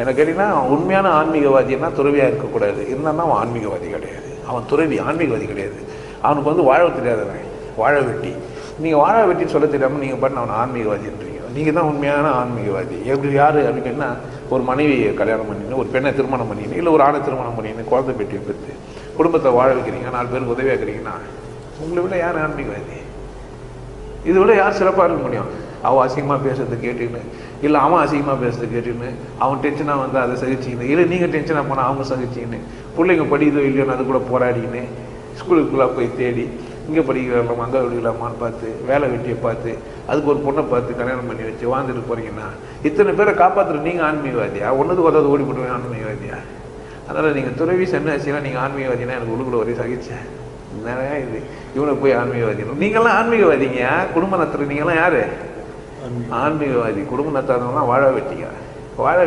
என்ன கேட்டிங்கன்னா உண்மையான ஆன்மீகவாதின்னா துறவியாக இருக்கக்கூடாது. இருந்தான்னா அவன் ஆன்மீகவாதி கிடையாது. அவன் துறவி ஆன்மீகவாதி கிடையாது. அவனுக்கு வந்து வாழ தெரியாதவன். வாழ வெட்டி. நீங்கள் வாழ வெட்டின்னு சொல்ல தெரியாமல் நீங்கள் பண்ண அவன் ஆன்மீகவாதின்றீங்க. நீங்கள் தான் உண்மையான ஆன்மீகவாதி. எப்படி யார் அப்படின்னு கேட்டிங்கன்னா ஒரு மனைவியை கல்யாணம் பண்ணினு ஒரு பெண்ணை திருமணம் பண்ணினு இல்லை ஒரு ஆணை திருமணம் பண்ணினு குழந்தை பெட்டியை பெற்று குடும்பத்தை வாழ வைக்கிறீங்க நாலு பேருக்கு உதவியாக இருக்கிறீங்கன்னா உங்களை விட யார் ஆன்மீகவாதி? இதை விட யார் சிறப்பாக இருக்க முடியும்? அவன் அசிங்கமாக பேசுறது கேட்டுன்னு இல்லை அவன் அசிங்கமாக பேசுறது கேட்டுன்னு அவன் டென்ஷனாக வந்து அதை சகிச்சிக்கின்னு. இல்லை நீங்கள் டென்ஷனாக போனால் அவங்க சகிச்சிக்கின்னு. பிள்ளைங்க படிக்குதோ இல்லையோன்னு அது கூட போராடிக்கின்னு. ஸ்கூலுக்குள்ளே போய் தேடி இங்கே படிக்கலாமா அங்கே படிக்கலாமான்னு பார்த்து வேலை வெட்டியை பார்த்து அதுக்கு ஒரு பொண்ணை பார்த்து கல்யாணம் பண்ணி வச்சு வாழ்ந்துட்டு போகிறீங்கன்னா இத்தனை பேரை காப்பாற்றுற நீங்கள் ஆன்மீகவாதியா? ஒன்றுக்கு ஒருத்தது ஓடி போடுவேன் ஆன்மீகவாதியா? அதனால் நீங்கள் துறவி சன்னியாசிலாம் நீங்கள் ஆன்மீகவாதினா எனக்கு உள்ளுக்குள்ள ஒரே சகிச்சேன் நிறையா இது. இவனை போய் ஆன்மீகவாதி. நீங்களாம் ஆன்மீகவாதிங்க. குடும்ப நடத்துற நீங்களாம் யார்? ஆன்மீகவாதி குடும்ப நடத்தாதவங்களாம் வாழ வெட்டிங்க வாழ